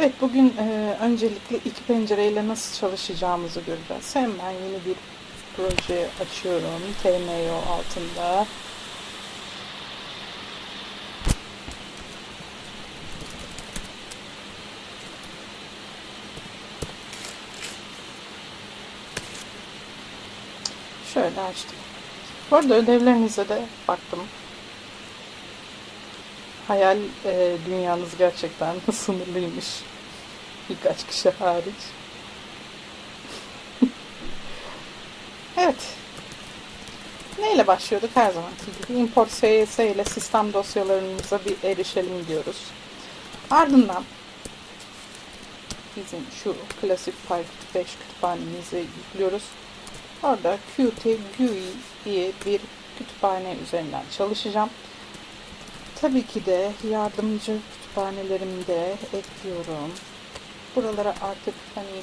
Evet bugün e, öncelikle iki pencereyle nasıl çalışacağımızı göreceğiz. Hemen yeni bir proje açıyorum. TMO altında. Şöyle açtım. Bu arada ödevlerinize de baktım. Hayal e, dünyanız gerçekten sınırlıymış. Birkaç kişi hariç. evet. Neyle başlıyorduk her zamanki gibi? Import CS ile sistem dosyalarımıza bir erişelim diyoruz. Ardından bizim şu klasik Python 5 kütüphanemizi yüklüyoruz. Orada Qt GUI diye bir kütüphane üzerinden çalışacağım. Tabii ki de yardımcı kütüphanelerimi de ekliyorum. Buralara artık hani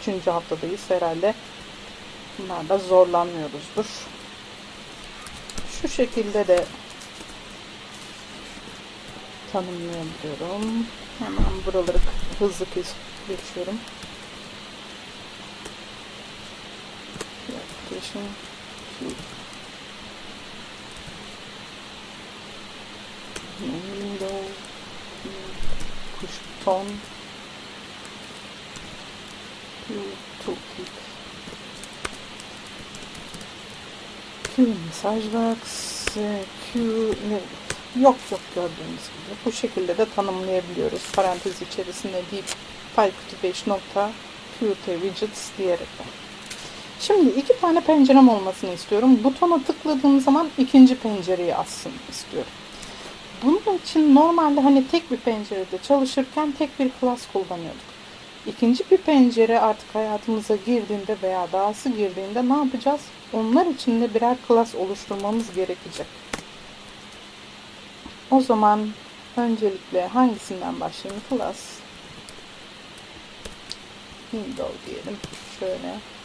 üçüncü haftadayız herhalde. Bunlarda zorlanmıyoruzdur. Şu şekilde de tanımlayabiliyorum. Hemen buraları hızlı geçiyorum. Application window push button tooltip Q mesaj box Q ne? Yok yok gördüğünüz gibi. Bu şekilde de tanımlayabiliyoruz. Parantez içerisinde deyip pyqt5 nokta qt widgets diyerekten Şimdi iki tane pencerem olmasını istiyorum. Butona tıkladığım zaman ikinci pencereyi açsın istiyorum. Bunun için normalde hani tek bir pencerede çalışırken tek bir class kullanıyorduk. İkinci bir pencere artık hayatımıza girdiğinde veya dahası girdiğinde ne yapacağız? Onlar için de birer class oluşturmamız gerekecek. O zaman öncelikle hangisinden başlayayım? Class. Window diyelim. Şöyle.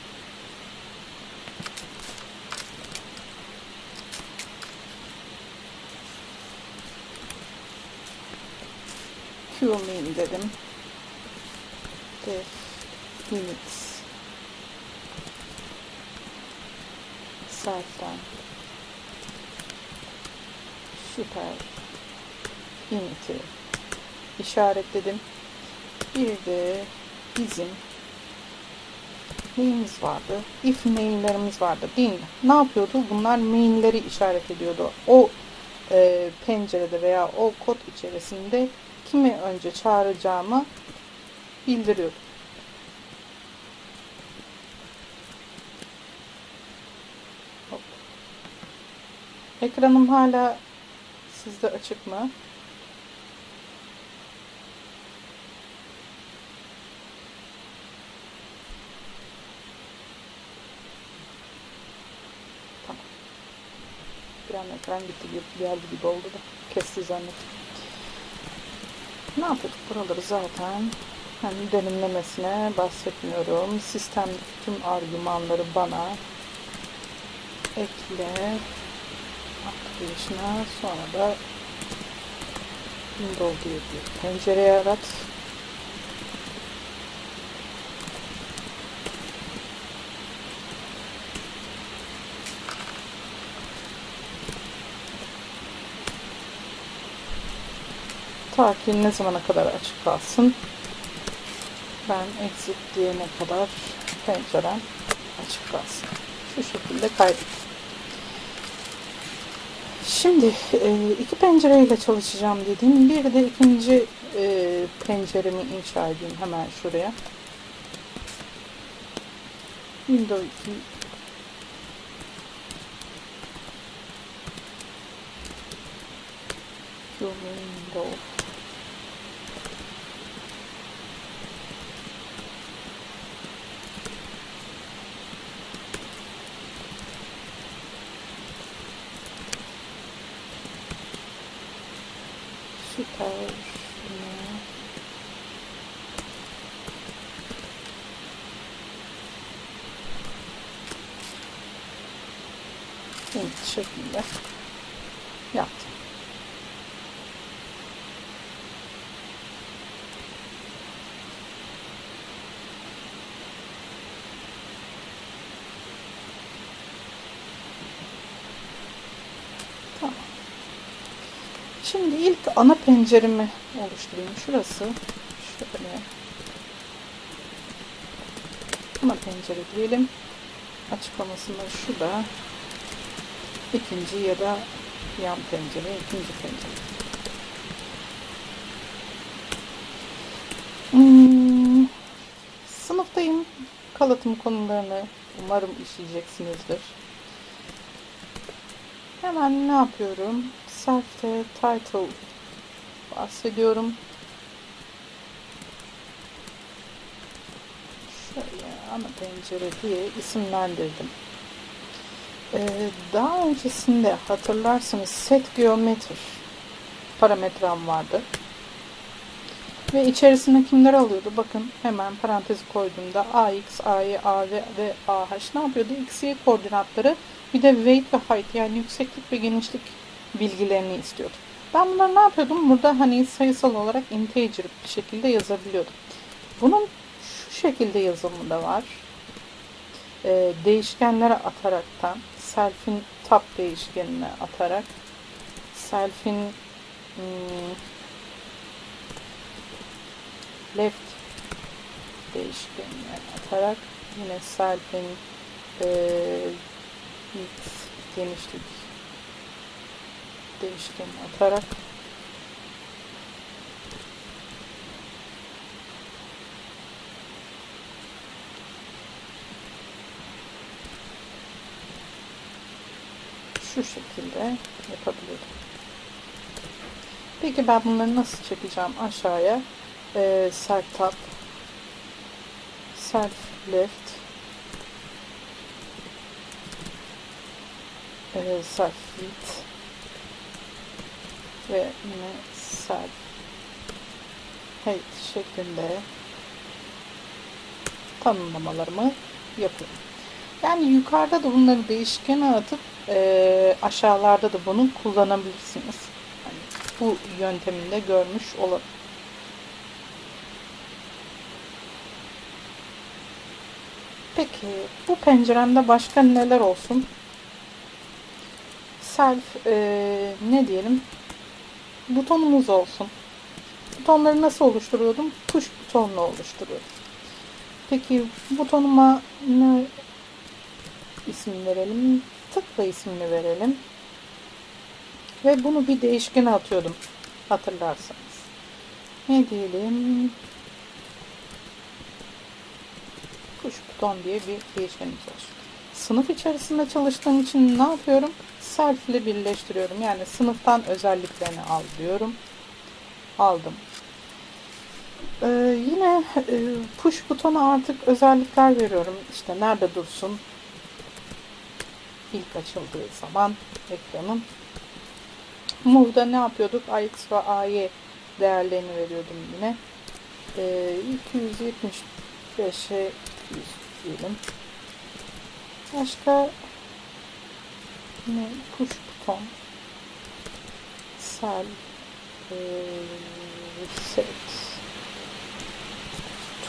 Q'layım dedim. Def units self'ten süper unit'i işaretledim. Bir de bizim neyimiz vardı? If main'lerimiz vardı değil mi? Ne yapıyordu? Bunlar main'leri işaret ediyordu. O e, pencerede veya o kod içerisinde kimi önce çağıracağımı bildiriyorum. Hop. Ekranım hala sizde açık mı? Tamam. Bir an ekran gitti geldi gibi oldu da kesti zannettim. Ne yapıyorduk? Buraları zaten hani derinlemesine bahsetmiyorum. Sistemdeki tüm argümanları bana ekle application'a sonra da window diye bir pencere yarat. Ta ki ne zamana kadar açık kalsın. Ben exit diyene kadar pencerem açık kalsın. Şu şekilde kaydettim. Şimdi e, iki pencereyle çalışacağım dedim. Bir de ikinci e, penceremi inşa edeyim hemen şuraya. Windows 2 Windows Süper. Şunu. Evet, şeklinde yaptım. Şimdi ilk ana penceremi oluşturayım. Şurası şöyle ana pencere diyelim. Açıklamasında şu da ikinci ya da yan pencere, ikinci pencere. Hmm, sınıftayım. Kalıtım konularını umarım işleyeceksinizdir. Hemen ne yapıyorum? Self'te title bahsediyorum. Şöyle ana pencere diye isimlendirdim. Ee, daha öncesinde hatırlarsanız set geometri parametrem vardı. Ve içerisine kimler alıyordu? Bakın hemen parantezi koyduğumda AX, AY, AV ve AH ne yapıyordu? X, Y koordinatları bir de weight ve height yani yükseklik ve genişlik bilgilerini istiyordu. Ben bunları ne yapıyordum? Burada hani sayısal olarak integer bir şekilde yazabiliyordum. Bunun şu şekilde yazımı da var. Ee, değişkenlere ataraktan self'in top değişkenine atarak self'in hmm, left değişkenine atarak yine self'in e, genişlik değişkenine atarak şu şekilde yapabilirim. Peki ben bunları nasıl çekeceğim aşağıya? Ee, self top, self left, e, self feet ve yine self height şeklinde tanımlamalarımı yapıyorum. Yani yukarıda da bunları değişkene atıp e, aşağılarda da bunu kullanabilirsiniz. Yani bu yönteminde görmüş olalım. Peki bu penceremde başka neler olsun? Self e, ne diyelim? Butonumuz olsun. Butonları nasıl oluşturuyordum? Push butonla oluşturuyordum. Peki butonuma ne isim verelim? Tıkla ismini verelim. Ve bunu bir değişkene atıyordum. Hatırlarsanız. Ne diyelim? Push buton diye bir değişkenimiz olsun. Sınıf içerisinde çalıştığım için ne yapıyorum? Self ile birleştiriyorum. Yani sınıftan özelliklerini al diyorum. Aldım. Ee, yine e, push butona artık özellikler veriyorum. İşte nerede dursun? İlk açıldığı zaman ekranın. Move'da ne yapıyorduk? AX ve AY değerlerini veriyordum yine. Ee, 275'e 100 diyelim. Başka ne? Push buton. Sel. E, set.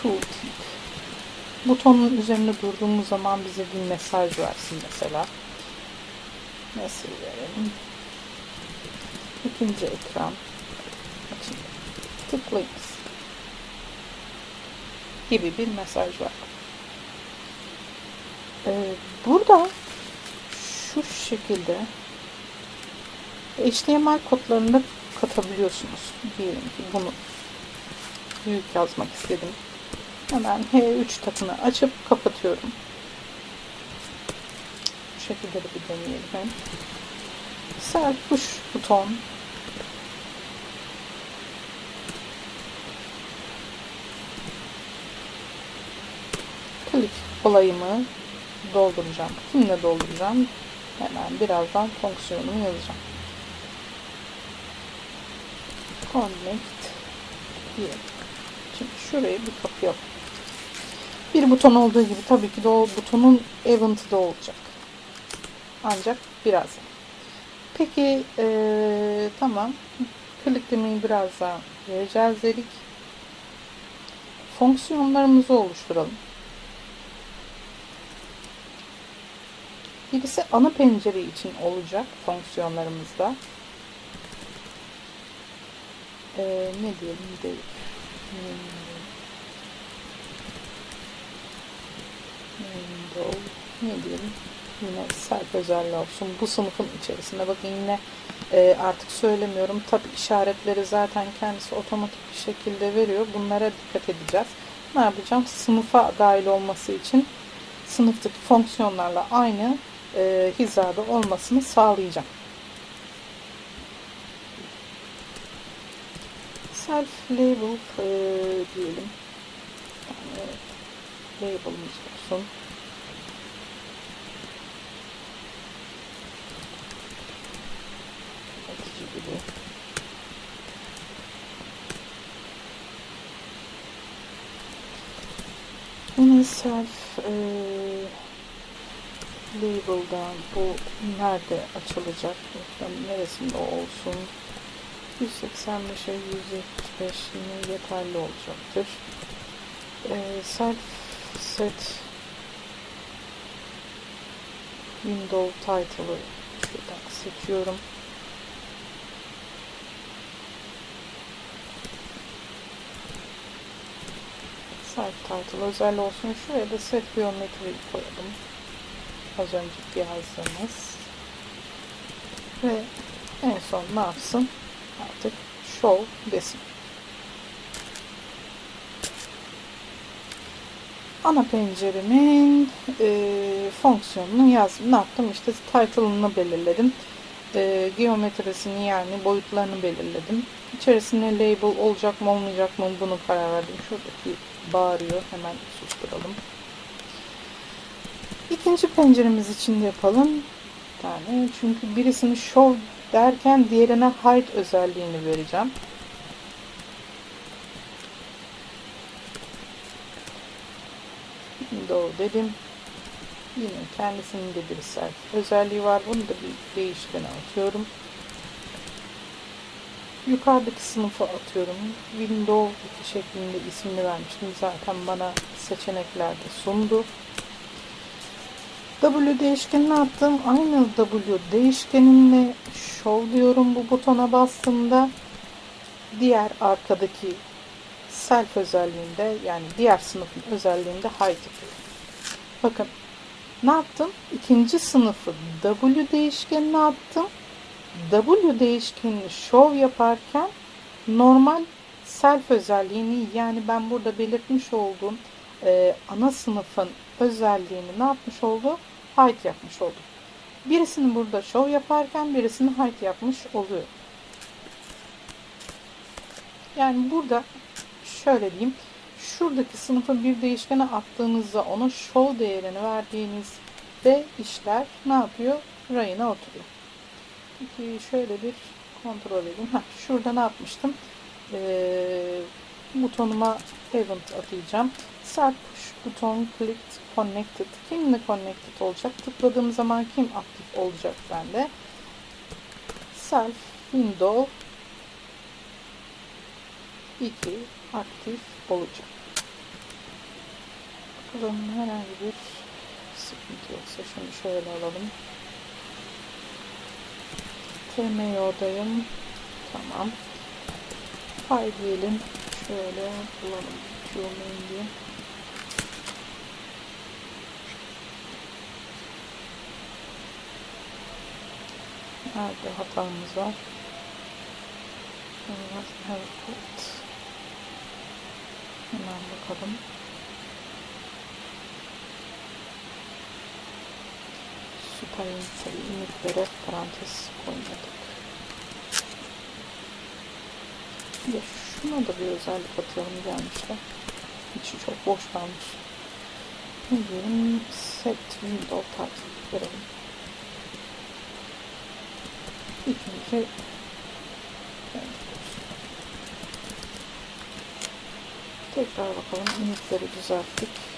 Tooltip. Butonun üzerinde durduğumuz zaman bize bir mesaj versin mesela. Nasıl verelim? İkinci ekran. Açın. Tıklayınız. Gibi bir mesaj var. Ee, burada şu şekilde HTML kodlarını da katabiliyorsunuz. Diyelim ki bunu büyük yazmak istedim. Hemen H3 takını açıp kapatıyorum. Bu şekilde de bir deneyelim. Self push buton klik olayımı dolduracağım. Kimle dolduracağım? Hemen birazdan fonksiyonumu yazacağım. Connect diye. Şimdi şuraya bir kapı yap. Bir buton olduğu gibi tabii ki de o butonun event'ı da olacak. Ancak birazdan. Peki ee, tamam. Kliklemeyi birazdan vereceğiz dedik. Fonksiyonlarımızı oluşturalım. Birisi ana pencere için olacak fonksiyonlarımızda. e, ne diyelim. Hmm. Window ne diyelim yine self özelliği olsun. Bu sınıfın içerisinde bakın yine e, artık söylemiyorum. Tabi işaretleri zaten kendisi otomatik bir şekilde veriyor. Bunlara dikkat edeceğiz. Ne yapacağım? Sınıfa dahil olması için sınıftaki fonksiyonlarla aynı e, hizada olmasını sağlayacağım. Self label e, diyelim. Yani, label'ımız olsun. Yine self e, label'dan bu nerede açılacak? Neresinde olsun? 185'e 175 yine yeterli olacaktır. E, self set window title'ı şuradan seçiyorum. Self title özel olsun. Şuraya da set geometri koyalım. Az önceki yazdığımız. Ve en son ne yapsın? Artık show desin. ana penceremin e, fonksiyonunu yazdım. Ne yaptım? İşte title'ını belirledim. E, geometrisini yani boyutlarını belirledim. İçerisinde label olacak mı olmayacak mı bunu karar verdim. Şuradaki bağırıyor. Hemen susturalım. İkinci penceremiz için de yapalım. Bir tane. Çünkü birisini show derken diğerine hide özelliğini vereceğim. window dedim. Yine kendisinin de bir self özelliği var. Bunu da bir değişkene atıyorum. Yukarıdaki sınıfa atıyorum. Window şeklinde ismini vermiştim. Zaten bana seçeneklerde sundu. W değişkenini attım. Aynı W değişkenimle show diyorum bu butona bastığımda diğer arkadaki self özelliğinde yani diğer sınıfın özelliğinde hide yapıyorum. Bakın ne yaptım? İkinci sınıfı W değişkenine attım. W değişkenini show yaparken normal self özelliğini yani ben burada belirtmiş olduğum e, ana sınıfın özelliğini ne yapmış oldu? Hide yapmış oldu. Birisini burada show yaparken birisini hide yapmış oluyor. Yani burada şöyle diyeyim. Şuradaki sınıfı bir değişkene attığınızda ona show değerini verdiğinizde işler ne yapıyor? Rayına oturuyor. Peki şöyle bir kontrol edeyim. Heh, şurada ne yapmıştım? Ee, butonuma event atayacağım. Push buton clicked connected. Kimle connected olacak? Tıkladığım zaman kim aktif olacak bende? Self window 2 aktif olacak. Bakalım herhangi bir sıkıntı yoksa şunu şöyle alalım. TMO'dayım. Tamam. Fay diyelim. Şöyle bulalım. Qmain diye. Nerede hatamız var? Evet. Hemen bakalım. Süper sayı ümitlere parantez koymadık. Ya şuna da bir özellik atalım gelmişler. İçi çok boş kalmış. Ne diyelim? Set window title verelim. İkinci Tekrar bakalım. Unitleri düzelttik.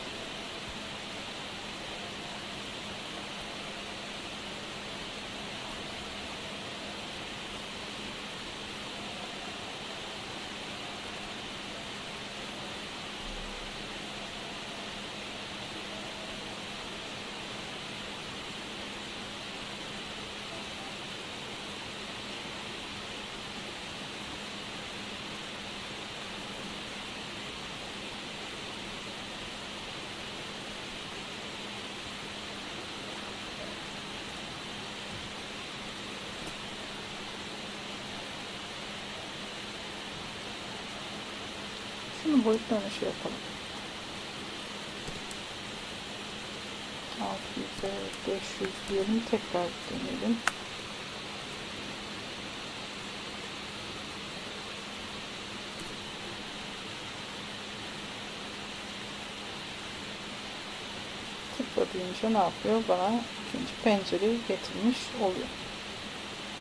Şunun boyutlarını şey yapalım. 600'e 500 diyelim. Tekrar deneyelim. tıkla ne yapıyor? Bana ikinci pencereyi getirmiş oluyor.